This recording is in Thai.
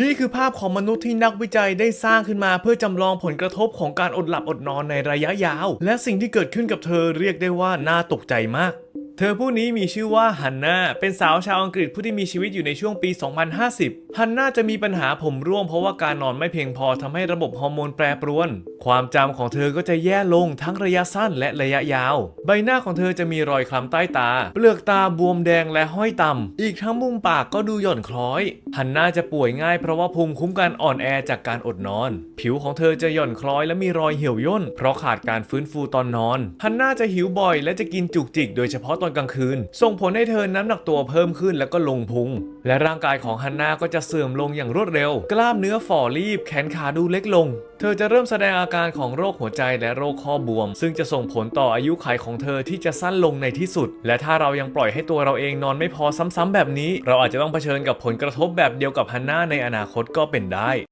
นี่คือภาพของมนุษย์ที่นักวิจัยได้สร้างขึ้นมาเพื่อจำลองผลกระทบของการอดหลับอดนอนในระยะยาว และสิ่งที่เกิดขึ้นกับเธอเรียกได้ว่าน่าตกใจมาก เธอผู้นี้มีชื่อว่าฮันนาเป็นสาวชาวอังกฤษผู้ที่มีชีวิตอยู่ในช่วงปี 2050 ฮันนาจะมีปัญหาผมร่วงเพราะว่าการนอนไม่เพียงพอทำให้ระบบฮอร์โมนแปรปรวน ความจำของเธอก็จะแย่ลงทั้งระยะสั้นและระยะยาว ใบหน้าของเธอจะมีรอยคล้ำใต้ตา เปลือกตาบวมแดงและห้อยต่ำอีกทั้งมุมปากก็ดูหย่อนคล้อย ฮันนาจะป่วยง่ายเพราะว่าภูมิคุ้มกันอ่อนแอจากการอดนอน ผิวของเธอจะหย่อนคล้อยและมีรอยเหี่ยวย่นเพราะขาดการฟื้นฟูตอนนอน ฮันนาจะหิวบ่อยและจะกินจุกจิกโดยเฉพาะตอนกลางคืน ส่งผลให้เธอน้ำหนักตัวเพิ่มขึ้นแล้วก็ลงพุง และร่างกายของฮันนาก็จะเสื่อมลงอย่างรวดเร็ว กล้ามเนื้อฝ่อรีบ แขนขาดูเล็กลง เธอจะเริ่มแสดงอาการของโรคหัวใจและโรคข้อบวม ซึ่งจะส่งผลต่ออายุขัยของเธอที่จะสั้นลงในที่สุด และถ้าเรายังปล่อยให้ตัวเราเองนอนไม่พอซ้ำๆแบบนี้ เราอาจจะต้องเผชิญกับผลกระทบแบบเดียวกับฮันนาในอนาคตก็เป็นได้